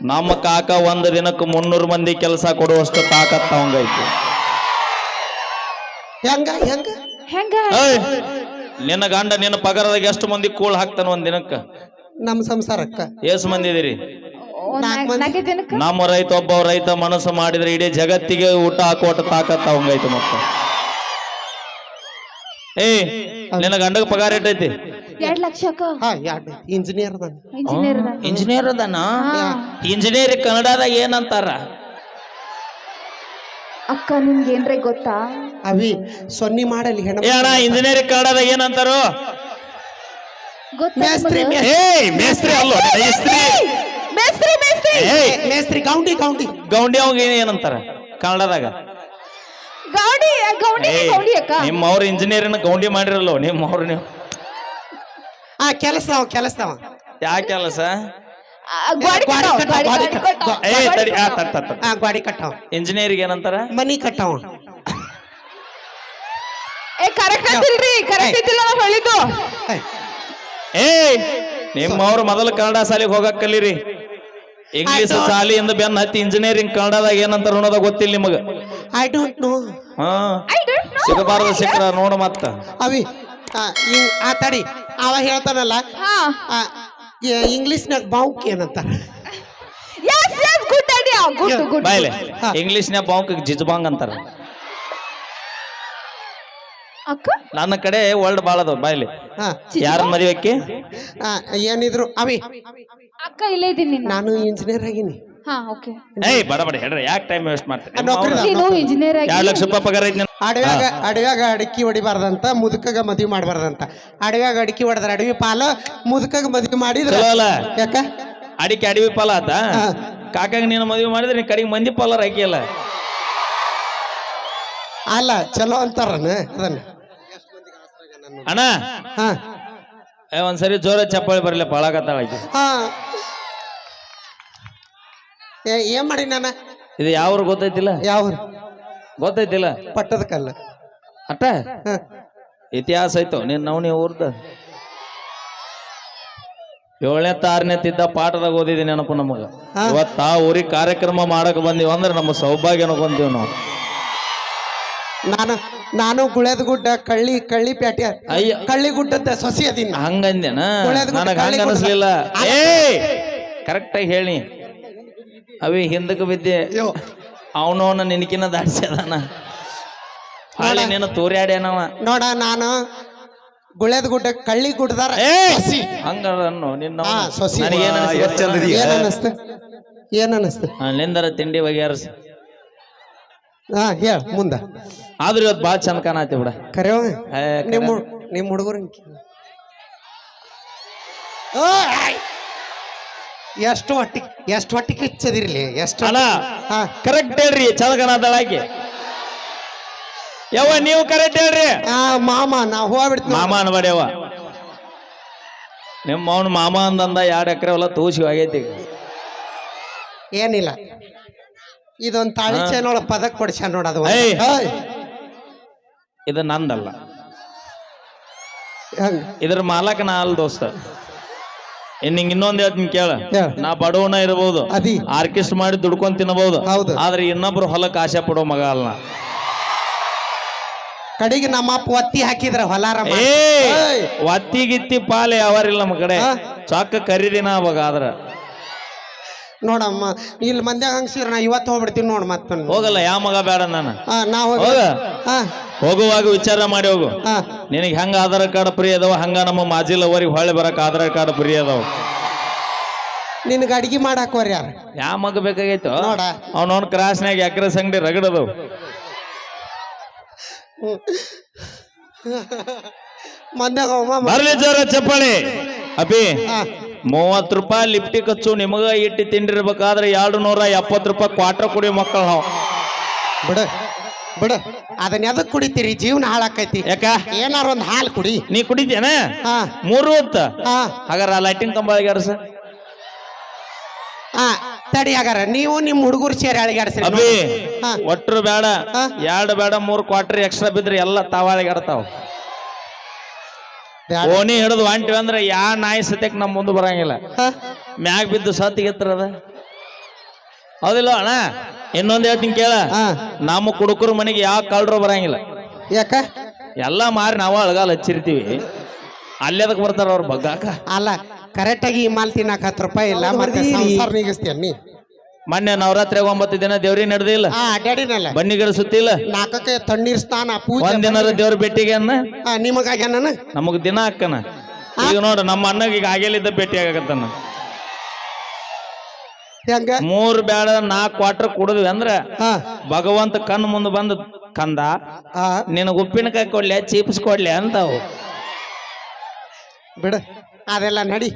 ನಮ್ಮ ಕಾಕ ಒಂದು ದಿನಕ್ಕೆ ಮುನ್ನೂರು ಮಂದಿ ಕೆಲಸ ಕೊಡುವಷ್ಟು ತಾಕತ್ ಅವಂಗೈತಿ. ಹೆಂಗ ಹೆಂಗ? ಹೆಂಗ? ಏಯ್ ನಿನ್ನ ಗಂಡ ನಿನ್ನ ಪಗಾರದಾಗ ಎಷ್ಟು ಮಂದಿ ಕೂಳ್ ಹಾಕ್ತಾನ ಒಂದ್ ದಿನಕ್ಕ? ನಮ್ಮ ಸಂಸಾರಕ್ಕ. ಎಷ್ಟು ಮಂದಿ. ಇದೀರಿ ನಾಲ್ಕ್. ನಮ್ಮ ರೈತ ಒಬ್ಬ ರೈತ ಮನಸ್ಸು ಮಾಡಿದ್ರೆ ಇಡೀ ಜಗತ್ತಿಗೆ ಊಟ ಹಾಕೋಟ ತಾಕತ್ ಅವಂಗೈತಿ ಮತ್ತ. ಏಯ್ ನಿನ್ನ ಗಂಡಗ ಪಗಾರ ಎಟ್ಟೈತಿ? ಎರಡ್ ಲಕ್ಷ ಹಾ ಎರಡು ಇಂಜಿನಿಯರ್ ಅದಾನ. ಇಂಜಿನಿಯರ್ ಇಂಜಿನಿಯರ್ ಅದಾನ? ಇಂಜಿನಿಯರ್ ಕನ್ನಡದಾಗ ಏನಂತಾರ? ಅಕ್ಕ ನಿಮ್ಗೆ ಏನ್ರೆ ಗೊತ್ತಾ? ಅವಿ ಸೊನ್ನಿ ಮಾಡಲಿ ಹೆಣ ಏ ಅಣ್ಣ ಇಂಜಿನಿಯರ್ ಕನ್ನಡದಾಗ ಏನಂತಾರು? ಗೊತ್ತಾ ಮೇಸ್ತ್ರಿ ಮೇಸ್ತ್ರಿ. ಅಲ್ಲ ಮೇಸ್ತ್ರಿ. ಮೇಸ್ತ್ರಿ ಮೇಸ್ತ್ರಿ. ಗೌಂಡಿ ಗೌಂಡಿ. ಗೌಂಡಿ ಅವಾಗ ಏನಂತಾರ ಕನ್ನಡದಾಗ? ಗೌಡಿ ಗೌಡಿ ಗೌಡಿ ಅಕ್ಕ. ನಿಮ್ಮ ಅವ್ರ ಇಂಜಿನಿಯರ್ನ ಗೌಂಡಿ ಮಾಡಿರಲ್ಲ ನಿಮ್ಮ ಅವ್ರ ನೀವು. ಯಾ ಕೆಲಸ? ಆ, ಗಾಡಿ ಗಾಡಿ ಕಟ್ಟಾವ್, ಕಟ್ಟಾವ್, ಗಾಡಿ ಗಾಡಿ ಗಾಡಿ ಏ ಗಾಡಿ ತಡಿ ಆ ಗಾಡಿ ಕಟ್ಟವ. ಇಂಜಿನಿಯರ್ಗೆ ಏನಂತಾರ? ಮನಿ ಕಟ್ಟವ. ಏ ಕರೆಕ್ಟ್ ಕರೆಕ್ಟ್ ಐತಿಲ್ಲ ನಾವು ಹೇಳಿದ್ದು. ಏಯ್. ನಿಮ್ಮವ್ರು ಮೊದಲು ಕನ್ನಡ ಶಾಲೆಗೆ ಹೋಗಕ್ ಕಲೀರಿ ಇಂಗ್ಲಿಷ್ ಶಾಲೆಯಿಂದ ಬೆನ್ನ ಹತ್ತಿ ಇಂಜಿನಿಯರಿಂಗ್ ಕನ್ನಡದಾಗ ಏನಂತಾರ ಅನ್ನೋದ ಗೊತ್ತಿಲ್ಲ ನಿಮಗ. ಐ ಡೋಂಟ್ ನೋ ಹಾ. I don't know. ಸಿಗಬಾರ್ದು ಸಿಕ್ಕ್ರ ನೋಡು ಮತ್ತ. ಅವಿ ಆ, ಆ ತಡಿ. ಅವ ಹೇಳ್ತಾನಲ್ಲ ಹಾ. ಇಂಗ್ಲಿಷ್ನಾಗ ಬಾವುಕ್ ಏನಂತಾರೆ? Yes yes good idea good good ಬಾಯ್ಲೆ ಹಾ. ಇಂಗ್ಲಿಷ್ನ್ಯಾಗ ಬಾಂಕ್ ಜಿಜ್ಬಾಂಗ್ ಅಂತಾರ. ಅಕ್ಕ? ನನ್ನ ಕಡೆ ವರ್ಲ್ಡ್ ಬಾಳ ಅದಾವ ಬಾಯ್ಲಿ. ಹಾ. ಯಾರ ಮದುವೆಕ್ಕೆ ಆ, ಏನಿದ್ರು ಅವಿ. ಅಕ್ಕ ಇಲ್ಲೇ ಇದೀನಿ ನಾನು. ಇಂಜಿನಿಯರ್ ಆಗೀನಿ. ಹಾ ಓಕೆ ಏಯ್ ಬಡ ಬಡ ಹೇಳ್ರಿ. ಯಾಕೆ ಟೈಮ್ ವೇಸ್ಟ್ ಮಾಡ್ತೀರಿ? ನೌಕರಿ ನೀನು ಇಂಜಿನಿಯರ್ ಆಗಿ ಎರಡು ಲಕ್ಷ ರೂಪಾಯಿ ಪಗಾರ ಐತಿ ನಿನ್ನ. ಅಡವ್ಯಾಗ ಅಡವ್ಯಾಗ ಅಡಕಿ ಹೊಡಿಬಾರ್ದಂತ ಮುದುಕಾಗ ಮದ್ವಿ ಮಾಡಬಾರ್ದಂತ. ಅಡವ್ಯಾಗ ಅಡಕಿ ಹೊಡೆದ್ರ ಅಡವಿ ಪಾಲ ಮುದುಕಾಗ ಮದ್ವಿ ಮಾಡಿದ್ರ ಚಲೋ ಅಲ್ಲ? ಯಾಕ? ಅಡಿಕೆ ಅಡವಿ ಪಾಲ ಆತ? ಹಾ. ಕಾಕಾಗ ನೀನು ಮದುವೆ ಮಾಡಿದ್ರೆ ನೀ ಕಡೆಗೆ ಮಂದಿ ಪಾಲರ್ ಹಾಕಿಯಲ್ಲ ಅಲ್ಲ ಚಲೋ ಅಂತಾರ ಅದನ್ನ. ಅಣ್ಣ. ಹಾ. ಏ ಒಂದ್ಸರಿ ಜೋರ ಚಪ್ಪಾಳಿ ಬರಲಿ ಪಾಳಾಗತ್ತಾಳಿ ಆಕಿ. ಹಾ. ಏನ್ ಮಾಡಿ ನಾನ? ಇದು ಯಾವ ಗೊತ್ತೈತಿಲ್ಲ? ಯಾವ ಗೊತ್ತೈತಿಲ್ಲ? ಪಟ್ಟದ ಕಲ್ಲ. ಅಟ್ಟ. ಇತಿಹಾಸ ಐತೋ? ನೀನ್ ನವನಿ ಊರ್ದ? ಏಳನೇ ತಾರನೇ ತಿದ್ದ ಪಾಠದಾಗ ಓದಿದಿ ನೆನಪು ನಮಗ. ಇವತ್ ಇವತ್ತ ಆ ಊರಿಗೆ ಕಾರ್ಯಕ್ರಮ ಮಾಡಕ್ ಬಂದೀವಿ ಅಂದ್ರೆ ನಮ್ಮ ಸೌಭಾಗ್ಯ ಅನ್ಕೊಂತೀವಿ ನಾವು. ನಾನು ನಾನು ಗುಳೆದ ಗುಡ್ಡ ಕಳ್ಳಿ ಕಳ್ಳಿ ಪ್ಯಾಟ್ಯ. ಅಯ್ಯ. ಕಳ್ಳಿ ಗುಡ್ಡ ಸೊಸಿ ಅದೀನಿ ಹಂಗಂದೇನ ನನಗೆ ಹಂಗ ಅನಿಸ್ಲಿಲ್ಲ ಏ ಕರೆಕ್ಟಾಗಿ ಹೇಳಿ. ಅವಿ ಹಿಂದಕ್ಕೆ ಬಿದ್ದೆ. ಅಯ್ಯೋ ಅವನವನ ನಿನಕಿನ ದಾಡ್ಸ್ಯದಾನ ಹಾಳೆ ನೀನು ತೂರ್ಯಾಡ್ಯಾನವ. ನೋಡ ನಾನು ಗುಳೆದ ಗುಡ್ಡ ಕಳ್ಳಿ ಗುಡ್ದಾರ ಹಂಗ ಅನ್ನೋ ನಿನ್ನ ಸೊಸಿ. ಏನ್ ಅನಸ್ತ? ಏನ್ ಅನಸ್ತ? ಅಲ್ಲಿಂದರ ತಿಂಡಿ ಬಗೆಹರಿಸ. ಹಾ ಹೇಳ ಮುಂದ. ಆದ್ರೂ ಇವತ್ತು ಭಾಳ ಚಂದ ಕಾಣತಿ ಬಿಡ. ಕರೆವ ಏ, ನಿಮ್ಮ ನಿಮ್ಮ ಹುಡುಗರು ಎಷ್ಟು ಹೊಟ್ಟಿ ಎಷ್ಟು ಹೊಟ್ಟಿ ಕಿಚ್ಚದಿರ್ಲಿ ಎಷ್ಟು ಅಲ್ಲ ಹಾ. ಕರೆಕ್ಟ್ ಹೇಳ್ರಿ ಚಂದ ಕಾಣತಾಳ ಆಕಿ ಯವ್ವ ನೀವು ಕರೆಕ್ಟ್ ಹೇಳ್ರಿ. ಆ ಮಾಮ ನಾ ಹೋಗ್ಬಿಡ್ತೀನಿ ಮಾಮ ಅನ್ಬೇಡ್ಯವ ನಿಮ್ಮ ಅವನು ಮಾಮ ಅಂದಂದ ಎರಡು ಎಕರೆ ಹೊಲ ತೂಸಿ ಆಗೈತಿ ಈಗ. ಏನಿಲ್ಲ. ಇದೊಂದು ತಾಳಿ ನೋಡ ಪದಕ್ ಕೊಡ್ಸ ನೋಡ ಅದು. ಏಯ್. ಏಯ್, ಇದು ನಂದಲ್ಲ. ಇದ್ರ ಮಾಲಕ ನಾ ಅಲ್ ದೋಸ್ತ. ಇನ್ ನಿಂಗ್ ಇನ್ನೊಂದ್ ಹೇಳ್ತೀನಿ ಕೇಳ. ನಾ ಬಡವನ ಇರಬಹುದು ಅದಿ ಆರ್ಕೆಸ್ಟ್ ಮಾಡಿ ದುಡ್ಕೊಂಡ್ ತಿನ್ನಬಹುದು ಹೌದು. ಆದ್ರೆ ಇನ್ನೊಬ್ರು ಹೊಲಕ್ಕೆ ಆಸೆ ಪಡೋ ಮಗ ಅಲ್ಲ ನಾ. ಕಡೆಗೆ ನಮ್ಮ ಅಪ್ಪ ಒತ್ತಿ ಹಾಕಿದ್ರ ಹೊಲಾರ. ಏ. ಒತ್ತಿ ಗಿತ್ತಿ ಪಾಲೆ ಅವರಿಲ್ಲ ನಮ್ಮ ಕಡೆ ಹಾ? ಚೊಕ್ಕ ಖರೀದಿನ ಅವಾಗ ಆದ್ರ ನೋಡಮ್ಮ ಇಲ್ಲಿ ಮಂದ್ಯಾಗ ಹಂಗ್ಸಿರ ನಾ ಇವತ್ತು ಹೋಗ್ಬಿಡ್ತೀನಿ ನೋಡ್ ಮತ್ತ ಹೋಗಲ್ಲ ಯಾವ ಮಗ ಬೇಡ ನಾನು? ನಾ ಹೋಗಿ ಹೋಗುವಾಗ ವಿಚಾರ ಮಾಡಿ ಹೋಗು. ನಿನಗೆ ಹೆಂಗ ಆಧಾರ್ ಕಾರ್ಡ್ ಫ್ರೀ ಅದಾವ ಹಂಗ ನಮ್ಮ ಮಾಜಿ ಲವರಿಗೆ ಹೊಳೆ ಬರಕ್ ಆಧಾರ್ ಕಾರ್ಡ್ ಫ್ರೀ ಅದಾವ. ನಿನಗೆ ಅಡಿಗೆ ಮಾಡಾಕೋರ್ ಯಾರು? ಯಾವ ಮಗ ಬೇಕಾಗೈತೋ? ನೋಡ. ಅವ್ನವ್ನ ಕ್ರಾಸ್ನಾಗ ಎಕ್ರೆ ಸಂಗಡಿ ರಗಡದವು ಮಂದ್ಯಾಗ ಬರ್ಲಿ ಜೋರ ಚಪ್ಪಾಳಿ. ಅಪಿ. ಹಾ ಮೂವತ್ ರೂಪಾಯಿ ಲಿಪ್ಟಿ ಕಚ್ಚು ನಿಮಗ ಇಟ್ಟು ತಿಂಡಿರ್ಬೇಕಾದ್ರೆ ಎರಡು ನೂರ ಎಪ್ಪತ್ತು ರೂಪಾಯಿ ಕ್ವಾರ್ಟರ್ ಕುಡಿಯೋ ಮಕ್ಕಳು ನಾವು. ಬಿಡ ಬಿಡ. ಅದನ್ನ ಎದಕ್ ಕುಡಿತೀರಿ? ಜೀವನ ಹಾಳಾಕೈತಿ. ಯಾಕ? ಏನಾರ ಒಂದು ಹಾಲು ಕುಡಿ. ನೀ ಕುಡಿತೇನ ಹಾ. ಮೂರು ಹೊತ್ತ ಹಾ. ಹಾಗಾರ ಲೈಟಿಂಗ್ ಕಂಬ ಸರ್ ಹಾ ತಡಿ ಹಾಗಾರ. ನೀವು ನಿಮ್ಮ ಹುಡುಗರು ಸೇರಿ ಅಳಿಗಾಡ್ಸಿ ಅಭಿ ಒಟ್ಟರು ಒಟ್ರು ಬೇಡ. ಎರಡು ಬೇಡ ಮೂರು ಕ್ವಾರ್ಟರ್ ಎಕ್ಸ್ಟ್ರಾ ಬಿದ್ರೆ ಎಲ್ಲ ತಾವಾಳಿಗಾಡ್ತಾವ ಬ್ಯಾಡ. ಓಣಿ ಹಿಡಿದು ಹೊಂಟಿವಿ ಅಂದ್ರೆ ಯಾ ನಾಯಿ ಸತ್ಯಕ್ ನಮ್ ಮುಂದೆ ಬರಂಗಿಲ್ಲ? ಮ್ಯಾಗ ಬಿದ್ದು ಸತ್ತಿಗೆತ್ತರದ ಹೌದಿಲ್ಲ ಅಣ್ಣ? ಇನ್ನೊಂದ್ ಹೇಳ್ತೀನಿ ಕೇಳ. ಹಾ. ನಮ್ಮ ಕುಡುಕರು ಮನೆಗೆ ಯಾವ ಕಳ್ರು ಬರಂಗಿಲ್ಲ. ಯಾಕ? ಎಲ್ಲ ಮಾರಿ ನಾವ ಅಳಗಾಲ ಹಚ್ಚಿರ್ತೀವಿ. ಅಲ್ಲಿ ಅದಕ್ಕೆ ಬರ್ತಾರ ಅವ್ರ ಬಗ್ಗಾಕ? ಅಲ್ಲ ಕರೆಕ್ಟಾಗಿ ಈ ಮಾಲ್ ತಿನ್ನಕ್ ಹತ್ತು ರೂಪಾಯಿ ಇಲ್ಲ ಮತ್ತೆ ಸಂಸಾರ ನೀಗಿಸ್ತೀಯ ನೀ? ಮೊನ್ನೆ ನವರಾತ್ರಿ ಒಂಬತ್ತು ದಿನ ದೇವ್ರಿ ನಡೆದಿಲ್ಲ ಅಡ್ಡಾಡಿನಲ್ಲ ಬನ್ನಿ ಗಿಡ ಸುತ್ತಿಲ್ಲ ನಾಲ್ಕಕ್ಕೆ ತಣ್ಣೀರ್ ಸ್ನಾನ ಪೂಜೆ ಒಂದ್ ದಿನ ದೇವ್ರ ಭೇಟಿಗೆ ಅನ್ನ? ನಾನು ನಮಗ್ ದಿನ ಅಕ್ಕನ ಈಗ ನೋಡು ನಮ್ಮ ಅಣ್ಣಗ ಈಗ ಆಗೇಲಿದ್ದ ಭೇಟಿ ಆಗಕತ್ತಾನ. ಹೆಂಗ? ಮೂರ್ ಬ್ಯಾಡ ನಾಲ್ಕು ಕ್ವಾಟ್ರ್ ಕುಡಿದ್ವಿ ಅಂದ್ರ ಹಾ. ಭಗವಂತ ಕಣ್ಣು ಮುಂದೆ ಬಂದ ಕಂದ ಆ ನಿನಗ ಉಪ್ಪಿನಕಾಯಿ ಕೊಡ್ಲೆ ಚೀಪ್ಸ್ ಕೊಡ್ಲೆ ಅಂತಾವು. ಬಿಡ ಅದೆಲ್ಲ ನಡಿ.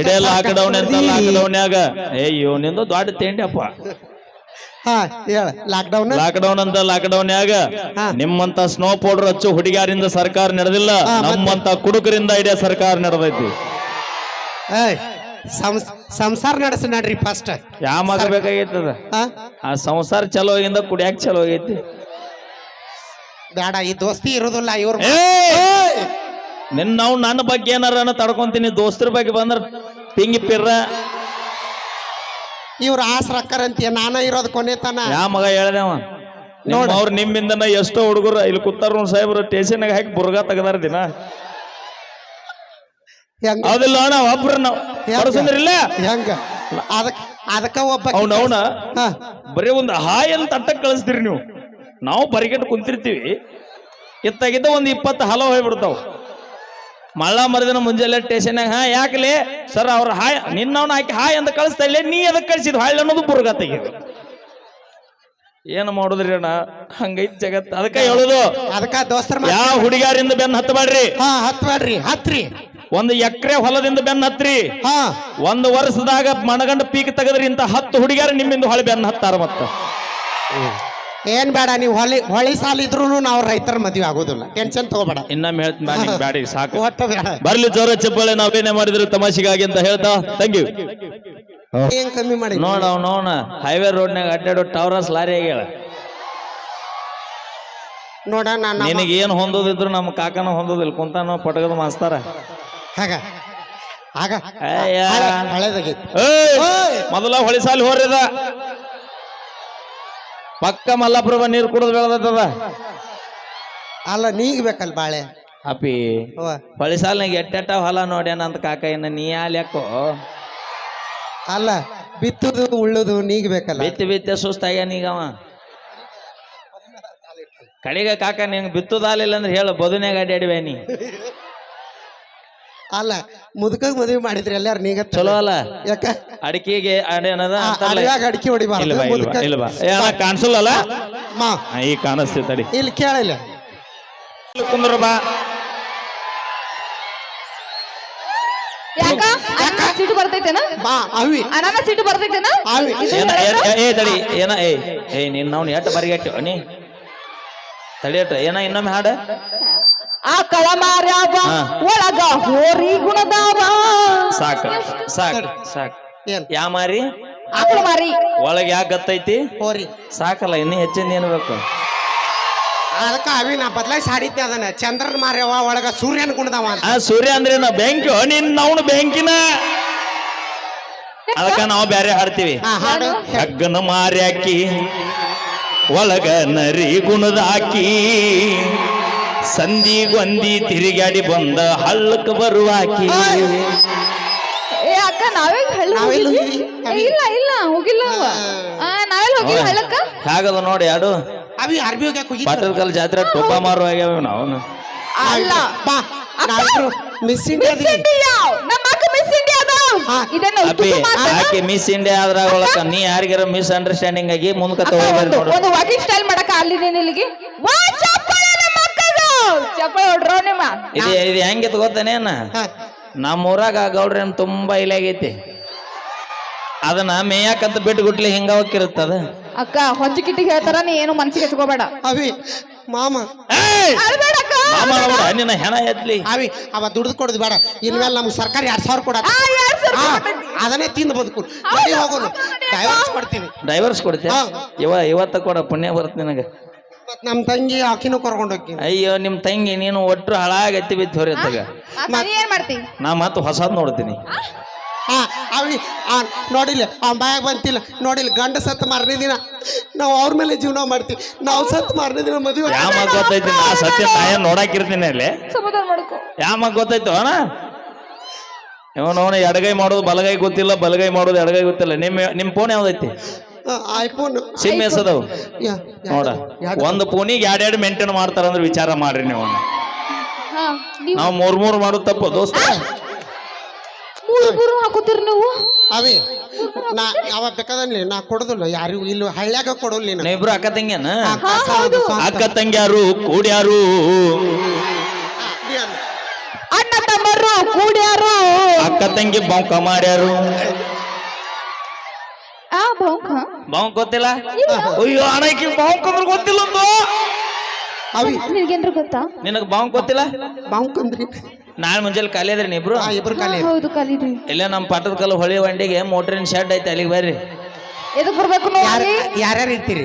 ಇಡೇ ಲಾಕ್ಡೌನ್ ಅಂತ ಸರ್ಕಾರ ಲಾಕ್ಡೌನ್ಯಾಗ ಅಯ್ಯೋ ನಿಂದು ದೊಡ್ಡ ತಿಂಡಿಯಪ್ಪ ಲಾಕ್ಡೌನ್ ಲಾಕ್ಡೌನ್ ಅಂತ ಲಾಕ್ಡೌನ್ಯಾಗ ಆಗ. ನಿಮ್ಮಂತ ಸ್ನೋ ಪೌಡರ್ ಹಚ್ಚು ಹುಡುಗಿಯರಿಂದ ಸರ್ಕಾರ ನಡೆದಿಲ್ಲ. ನಮ್ಮಂತ ಕುಡುಕರಿಂದ ಇಡೀ ಸರ್ಕಾರ ನಡೆದೈತಿ. ಸಂಸಾರ ನಡೆಸ ನಡ್ರಿ ಫಸ್ಟ್ ಯಾವ ಮಗ ಬೇಕಾಗೈತದ ಆ ಸಂಸಾರ ಚಲೋ ಆಗಿಂದ ಕುಡಿಯಾಕ ಚಲೋ ಆಗೈತಿ. ಬೇಡ ಈ ದೋಸ್ತಿ ಇರೋದಿಲ್ಲ ಇವ್ರ! ನಿನ್ನ ನಾವು ನನ್ನ ಬಗ್ಗೆ ಏನಾರ ತಡ್ಕೊಂತೀನಿ ದೋಸ್ತರ ಬಗ್ಗೆ ಬಂದ್ರ ಪಿಂಗಿ ಪಿರ್ರ. ಇವ್ರ ಆಸ್ ರಕ್ಕರಂತೀಯ ನಾನ ಇರೋದು ಕೊನೆ ತನ ಯಾ ಮಗ ಅವ? ನೋಡಿ. ಅವ್ರು ನಿಮ್ಮಿಂದನ ಎಷ್ಟೋ ಹುಡುಗರು ಇಲ್ಲಿ ಕುತ್ತಾರ ಸಾಹೇಬ್ರು ಟೇಷನ್ಗೆ ಹಾಕಿ ಬುರ್ಗ ತೆಗದಾರ ದಿನ. ಹೆಂಗ? ಹೌದಿಲ್ಲ ಅಣ್ಣ ಒಬ್ರು ನಾವು ಇಲ್ಲ? ಹೆಂಗ? ಅದಕ್ ಅದಕ್ಕ ಒಬ್ಬ ಅವ್ನ ಅವನ ಹಾ. ಬರೀ ಒಂದು ಹಾಯ್ ಅಂತ ಅಟ್ಟಕ್ಕೆ ಕಳಿಸ್ತೀರಿ ನೀವು. ನಾವು ಬರಿಗೆಟ್ಟು ಕುಂತಿರ್ತೀವಿ. ಇತ್ತಾಗಿದ್ದ ಒಂದು ಇಪ್ಪತ್ತು ಹಲವು ಹೋಗ್ಬಿಡ್ತಾವ. ಮಳ್ಳ ಮರದಿನ ಮುಂಜಾನೆ ಸ್ಟೇಷನ್ಯಾಗ ಹಾ ಯಾಕಲೇ? ಸರ್ ಅವ್ರ ಹಾಯ್ ನಿನ್ನವನ್ನ ಹಾಕಿ ಹಾಯ್ ಅಂತ ಕಳಿಸ್ತಾ ಇಲ್ಲೇ ನೀ ಅದಕ್ಕೆ ಕಳಿಸಿದ್ ಹಾಳ್ ಅನ್ನೋದು ಬುರ್ಗ ತೆಗೀದು ಏನು ಮಾಡುದ್ರಿ ಅಣ್ಣ? ಹಂಗೈತ್ ಜಗತ್. ಅದಕ್ಕ ಹೇಳುದು ಅದಕ್ಕ ದೋಸ್ತರ ಯಾವ ಹುಡುಗಾರಿಂದ ಬೆನ್ನ ಹತ್ತಬೇಡ್ರಿ ಹಾ ಹತ್ಬೇಡ್ರಿ ಹತ್ರಿ. ಒಂದು ಎಕರೆ ಹೊಲದಿಂದ ಬೆನ್ನ ಹತ್ರಿ. ಹಾ. ಒಂದು ವರ್ಷದಾಗ ಮಣಗಂಡ ಪೀಕ್ ತೆಗೆದ್ರಿ ಇಂತ ಹತ್ತು ಹುಡುಗಿಯರು ನಿಮ್ಮಿಂದ ಹೊಳೆ ಬೆನ್ನ ಹತ್ತಾರ ಮತ್ತ. ಏನ್ ಬೇಡ ನೀವು ಹೊಳಿ ಹೊಳಿ ಸಾಲ ಇದ್ರು ನಾವು ರೈತರ ಮದ್ವೆ ಆಗೋದಿಲ್ಲ. ಟೆನ್ಷನ್ ತಗೋಬೇಡ. ಇನ್ನೊಮ್ಮೆ ಹೇಳ್ತೀನಿ ನಿಂಗ್ ಬ್ಯಾಡಿ ಸಾಕು. ಒಟ್ಟ ಬೇಡ. ಬರ್ಲಿ ಜೋರ ಚಪ್ಪಾಳೆ ನಾವೇನೇ ಮಾಡಿದ್ರು ತಮಾಷೆಗಾಗಿ ಅಂತ ಹೇಳ್ತಾ ಥ್ಯಾಂಕ್ ಯು ಏನ್ ಕಮ್ಮಿ ಮಾಡಿ ನೋಡ ನೋಡ. ಹೈವೇ ರೋಡ್ನಾಗ ಅಡ್ಡಾಡೋ ಟವರಸ್ ಲಾರಿ ಆಗ್ಯಾಳ. ನೋಡ ನಾನು ನಿನಗೆ ಏನ್ ಹೊಂದೋದಿದ್ರು ನಮ್ಮ ಕಾಕನ ಹೊಂದೋದಿಲ್ಲ ಕುಂತಾನ ಪಟಗದ ಮಾಸ್ತಾರ. ಹಾಗ ಆಗ. ಮೊದಲ ಹೊಳಿ ಸಾಲಿ ಹೋರ್ಯದ ಪಕ್ಕ ಮಲ್ಲಾಪುರ ನೀರು ಕುಡಿದು ಬೆಳೆದದ ಅಲ್ಲ ನೀಗ್ಬೇಕಲ್ಲ ಬಾಳೆ? ಅಪ್ಪಿ ಅವ್ವ. ಹೊಳಿ ಸಾಲ್ನಾಗ ಎಟ್ಟೆಟ್ಟ ಹೊಲ ನೋಡ್ಯಾನ ಅಂತ ಕಾಕ ಇನ್ನ ನೀ ಆಲ್ಯಾಕೋ ಅಲ್ಲ ಬಿತ್ತುದು ಉಳ್ಳುದು ನೀಗ್ಬೇಕಲ್ಲ ಬಿತ್ತಿ ಬಿತ್ತೆ ಸುಸ್ತಾಗ್ಯಾನ ಈಗ ಅವ? ಕಡೆಗೆ ಕಾಕ ನಿಂಗೆ ಬಿತ್ತುದಾಲಿಲ್ಲ ಅಂದ್ರೆ ಹೇಳು ಬದುನ್ಯಾಗ ಅಡಿವೆ ನೀ. ಅಲ್ಲ ಮುದುಕಗ್ ಮದುವೆ ಮಾಡಿದ್ರಿ ಎಲ್ಲಾರು ನೀಗ ಚಲೋ ಅಲ್ಲ? ಯಾಕ? ಅಡಿಕೆಗೆ ಅಡವ್ಯಾಗ ಅಡಿಕೆ ಹೊಡಿಬಾರ್ದು ಕಾಣಿಸಲ್ಲ ಮಾ. ಈಗ ಕಾಣಿಸ್ತಿ ತಡಿ. ಇಲ್ಲಿ ಕೇಳಿಲ್ಲ ಕುಂದ್ರ ಬಾ. ಸಿಟ್ಟು ಬರ್ತೈತೇನ? ಬಾ ಅವಿ. ಅಣ್ಣ ಸಿಟ್ಟು ಬರ್ತೈತೇನ? ಅವಿ. ಏ ತಡಿ ಏನ ಏ ಏ ನಿನ್ನ ಅವ್ನು ಎಟ್ಟು ಬರಿಗಟ್ಟಿ ನೀ? ತಡಿಯಟ್ಟ ಏನ ಇನ್ನೊಮ್ಮೆ ಹಾಡ? ಆ ಕಳ ಮಾರ್ಯಾವ ಹಾ. ಒಳಗ ಹೋರಿ ಗುಣದಾವ. ಸಾಕ ಸಾಕ. ಸಾಕ. ಏನ್? ಯಾ ಮಾರಿ? ಆಕಳ ಮಾರಿ. ಒಳಗೆ ಯಾಕೆ ಗತ್ತೈತಿ? ಹೋರಿ. ಸಾಕಲ್ಲ ಇನ್ನು ಹೆಚ್ಚಿನ ಏನು ಬೇಕು? ಅದಕ್ಕ ಅವಿ ನಾ ಬದಲಾಯಿಸಿ ಹಾಡಿದ್ದೆ ಅದನ್ನ. ಚಂದ್ರನ್ ಮಾರ್ಯವ ಒಳಗ ಸೂರ್ಯನ ಗುಣದಾವ ಅಂತ. ಆ ಸೂರ್ಯ ಅಂದ್ರೆ ನಾ ಬೆಂಕಿ ನಿನ್ನ ಅವನು ಬೆಂಕಿನ. ಅದಕ್ಕ ನಾವು ಬ್ಯಾರೆ ಹಾಡ್ತೀವಿ. ಹಾ ಹಾಡು. ಹಗ್ಗನ ಮಾರ್ಯಾಕಿ ಒಳಗ ನರಿ ಗುಣದಾಕಿ. ಸಂದಿಗೊಂದಿ ತಿರುಗಾಡಿ ಬಂದ ಹಳ್ಳಕ್ಕೆ ಬರುವಾಕಿ ಏ ಅಕ್ಕ ನಾವೇ ಹಳ್ಳ ನಾವೆಲ್ಲ ಹೋಗಿದ್ವಿ? ಹೋಗಿದ್ವಿ? ಏ, ಇಲ್ಲ ಇಲ್ಲ ಹೋಗಿಲ್ಲ ಅವ. ಆ, ನಾವೆಲ್ಲ ಹೋಗಿಲ್ಲ ಹಳ್ಳಕ್ಕ? ಹಾಗದ ನೋಡಿ ಯಾಡು? ಅವಿ ಅರ್ಬಿ ಹೋಗ್ಯಾಕ ಹೋಗಿ ಪಟ್ಟದಕಲ್ ಜಾತ್ರೆ ಟೊಬ್ಬ ಮಾರು ಆಗ್ಯಾವ ನಾವು ಅಲ್ಲ. ಬಾ ನಾವಿಬ್ರು ಮಿಸ್ ಇಂಡಿಯಾ ಮಿಸ್ ಇಂಡಿಯಾ ನಮ್ಮ ಅಕ್ಕ ಮಿಸ್ ಇಂಡಿಯಾ ಹಾ. ಇದನ್ನ ಅಪ್ಪಿ ಮಾತನ್ನ- ಆಕೆ ಮಿಸ್ ಇಂಡಿಯಾ ಅದ್ರಾಗೊಳಕ ನೀ ಯಾರಿಗಾರ ಮಿಸ್ ಅಂಡರ್ಸ್ಟ್ಯಾಂಡಿಂಗ್ ಆಗಿ ಮುಂದಕ್ಕೆ ಅಕ್ಕ, ತಗೋಬಾರ ಒಂದು ನೋಡು. ಒಂದು ವಾಕಿಂಗ್ ಸ್ಟೈಲ್ ಮಾಡಕ ಅಲ್ಲಿದ್ದೇನೆ ಇಲ್ಲಿಗೆ ವಾ ಚಪ್ಪಳೆ ಹೊಡ್ರೋ ನಿಮ್ಮ? ಇದು ಇದು ಹೆಂಗಿತ್ತು ಗೊತ್ತನೇನ. ನಮ್ಮ ಊರಾಗ ಗೌಡ್ರೇನ್ ತುಂಬಾ ಇಲಾಗೈತಿ. ಅದನ್ನ ಮೇಯಾಕಂತ ಬಿಟ್ಟು ಗುಟ್ಲಿ ಹಿಂಗ ಹೋಗಿರುತ್ತದ ಅಕ್ಕ ಹೊಂಚಕಿಟ್ಟಿಗೆ ಹೇಳ್ತಾರ ನೀ ಏನು ಮನ್ಸಿಗೆ ಹಚ್ಕೋಬೇಡ. ಅವಿ ಮಾಮ. ಅಳ್ಬೇಡ ಅಕ್ಕ. ನಿನ್ನ ಹೆಣ ಎತ್ಲಿ. ಅವಿ ಅವ ದುಡ್ದು ಕೊಡುದು ಬೇಡ. ಇನ್ಮೇಲೆ ನಮ್ಗೆ ಸರ್ಕಾರ ಎರಡ್ ಸಾವಿರ ಕೊಡ. ಆ, ಎರಡ್ ಸಾವಿರ ಕೊಡ್ತೈತಿ. ಅದನ್ನೇ ತಿಂದು ಬದುಕು. ನಡಿ ಹೋಗೋನು. ಡೈವರ್ಸ್ ಕೊಡ್ತೀನಿ. ಡೈವರ್ಸ್ ಕೊಡ್ತೀಯ? ಹಾ. ಇವ ಇವತ್ತ ಕೊಡ ಪುಣ್ಯ ಬರುತ್ತೆ ನಿನಗ. ಮತ್ ನಮ್ ತಂಗಿ ಆಕಿನೂ ಕರ್ಕೊಂಡು ಹೋಗಿ. ಅಯ್ಯೋ ನಿಮ್ ತಂಗಿ ನೀನು ಒಟ್ಟು ಹಾಳಾಗತ್ತಿ ಬಿದ್ದು ಆ, ನೀ ಏನ್ ಮಾಡ್ತಿ? ನಾ ಮತ್ತೆ ಹೊಸದ್ ನೋಡ್ತೀನಿ. ಹಾ ಅವಿ ಆ, ನೋಡಿಲ್ಲ ಅವ್ನ ಬಾಯಾಗ ಬಂತಿಲ್ಲ ನೋಡಿಲ್ಲ ಗಂಡ ಸತ್ತು ಮಾರನೇ ದಿನ. ನಾವು ಅವ್ರ ಮೇಲೆ ಜೀವನ ಮಾಡ್ತೀವಿ ನಾವು ಸತ್ತು ಮಾರನೇ ದಿನ ಮದುವೆ ಯಾವ ಮಗ ಗೊತ್ತೈತಿ? ನಾ ಸತ್ಯ ನಾಯ ನೋಡಾಕಿರ್ತೀನಿ ಅಲ್ಲಿ. ಸಮಾಧಾನ ಮಾಡ್ಕೊ. ಯಾವ ಮಗ ಗೊತ್ತಾಯ್ತು ಅಣ್ಣ? ಇವನವನ ಎಡಗೈ ಮಾಡೋದು ಬಲಗೈ ಗೊತ್ತಿಲ್ಲ ಬಲಗೈ ಮಾಡೋದು ಎಡಗೈ ಗೊತ್ತಿಲ್ಲ. ನಿಮ್ಮ ನಿಮ್ಮ ಫೋನ್ ಯಾವ್ದೈತಿ? ಐಫೋನ್ ಸಿಮ್ ಎಸದವು. ನೋಡ ಒಂದು ಫೋನಿಗೆ ಎರಡೆರಡು ಮೇಂಟೈನ್ ಮಾಡ್ತಾರಂದ್ರೆ ವಿಚಾರ ಮಾಡ್ರಿ ನೀವು. ಹಾ ನೀವು ಮೂರ್ ಮೂರ್ ಮಾಡೋದು ತಪ್ಪು ದೋಸ್ತ. ಮೂರು ಮೂರು ಹಾಕೋತೀರಿ ನೀವು? ಅವೇ ನಾ ಅವ ಬೇಕಾದಲ್ಲಿ ನಾ ಕೊಡೋದಿಲ್ಲ ಯಾರಿಗೂ ಇಲ್ಲಿ ಹಳ್ಳ್ಯಾಗ ಕೊಡೋಲ್ಲ ನೀನು. ಇಬ್ರು ಅಕ್ಕ ತಂಗಿಯನ? ಅಕ್ಕ ತಂಗ್ಯಾರು ಕೂಡ್ಯಾರು. ಅಣ್ಣ ತಮ್ಮರು ಕೂಡ್ಯಾರು. ಅಕ್ಕ ತಂಗಿ ಬೊಂಕ ಮಾಡ್ಯಾರು. ಬಾಂಕ್ ಗೊತ್ತಿಲ್ಲ? ಅಯ್ಯೋ ಅಣ್ಣಕಿ ಬಾಂಕ್ ಅಂದ್ರೆ ಗೊತ್ತಿಲ್ಲ ಒಂದು ಅವಿ. ನಿನ್ಗೇನ್ರ ಗೊತ್ತಾ? ನಿನಗ್ ಬಾವು ಗೊತ್ತಿಲ್ಲ? ಬಾಂಕಂದ್ರಿ ನಾಳೆ ಮುಂಜಾನೆ ಖಾಲಿ ಅದ್ರಿ ನೀಬ್ರು ಆ ಇಬ್ರು ಖಾಲಿ ಕಾಲಿ ಹೌದು ಕಲಿದ್ವಿ ಇಲ್ಲೇ ನಮ್ಮ ಪಟ್ಟದ ಕಲ್ಲು ಹೊಳಿ ವಂಡಿಗೆ ಮೋಟ್ರಿನ ಶೆಡ್ ಐತೆ ಅಲ್ಲಿಗೆ ಬರ್ರಿ. ಎದಕ್ ಬರ್ಬೇಕು ನೋಡಿ ಯಾರ್ಯಾರು ಇರ್ತೀರಿ?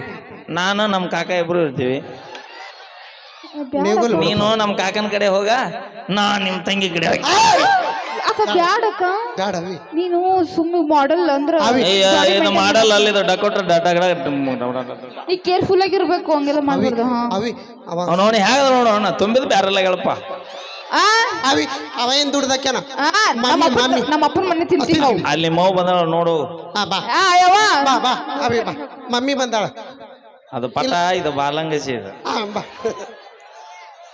ನಾನು ನಮ್ಮ ಕಾಕ ಇಬ್ರು ಇರ್ತೀವಿ. ನೀನು ನಮ್ಮ ಕಾಕನ ಕಡೆ ಹೋಗ ನಾ ನಿಮ್ಮ ತಂಗಿ ಕಡೆ ಹೋಗಿ. ಅಕ್ಕ ಬ್ಯಾಡಕ್ಕ? ಗಾಡ ನೀನು ಸುಮ್ಮನೆ ಮಾಡಲ್ ಅಂದ್ರ ಅವಿ. ಅಯ್ಯ ಇದು ಮಾಡಲ್ಲ ಅಲ್ಲಿ ಡಕೋಟ್ರ ನೀ ಕೇರ್ಫುಲ್ ಆಗಿರ್ಬೇಕು ಹಂಗೆಲ್ಲ ಮಾಡ್ಬಾರ್ದು ಹಾ. ಅವಿ ಅವ ಅವನವನು ಹೇಗ ನೋಡು ಅಣ್ಣ ತುಂಬಿದ ಬ್ಯಾರಲ್ಲ ಹೇಳಪ್ಪ. ಆ, ಅವಿ ಅವ ಏನ್ ದುಡ್ದಕ್ಯಾನ ಆ, ನಮ್ಮ ಅಪ್ಪನ್- ಮಮ್ಮಿ. ನಮ್ಮ ಅಪ್ಪನ ಮನೆ ತಿಂತೀವಿ ನಾವು. ಅಲ್ಲಿ ಮೌ ಬಂದ ನೋಡು. ಹಾ ಬಾ. ಆ, ಯವ್ವ. ಬಾ ಬಾ ಅವಿ ಬಾ. ಮಮ್ಮಿ ಬಂದಾಳ. ಅದು ಪಟ ಇದು ಬಾಲಂಗಸಿ ಇದು. ಹಾ ಬಾ.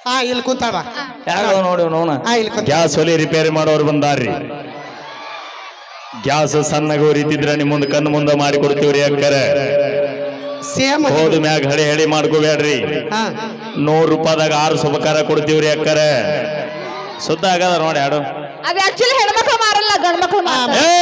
ಹಾ ಇಲ್ಲಿ ಬಾ ಹೇಗ ನೋಡಿ ನೋಣ? ಹಾ ಇಲ್ಲಿ ಕುಂತ ಗ್ಯಾಸ್ ಒಲಿ ರಿಪೇರಿ ಮಾಡೋರು ಬಂದಾರ್ರಿ. ಗ್ಯಾಸ್ ಸಣ್ಣಗ ಉರಿತಿದ್ರ ನಿಮ್ ಮುಂದೆ ಕಣ್ಣು ಮುಂದೆ ಮಾಡಿ ಕೊಡ್ತೀವ್ರಿ ಅಕ್ಕರೆ. ಸೇಮ್ ಹೋದ ಮ್ಯಾಗ ಹಳಿ ಹಳಿ ಮಾಡ್ಕೋಬೇಡ್ರಿ ಹಾ. ನೂರು ರೂಪಾಯಿದಾಗ ಆರು ಸುಬಕಾರ ಕೊಡ್ತೀವ್ರಿ ಅಕ್ಕರೆ. ಸುದ್ದ ಆಗದ ನೋಡಿ ಹಾಡು ಅದು ಆಕ್ಚುಲಿ ಹೆಣ್ಮಕ್ಳು ಮಾರಲ್ಲ ಗಂಡ್ಮಕ್ಳು ಏ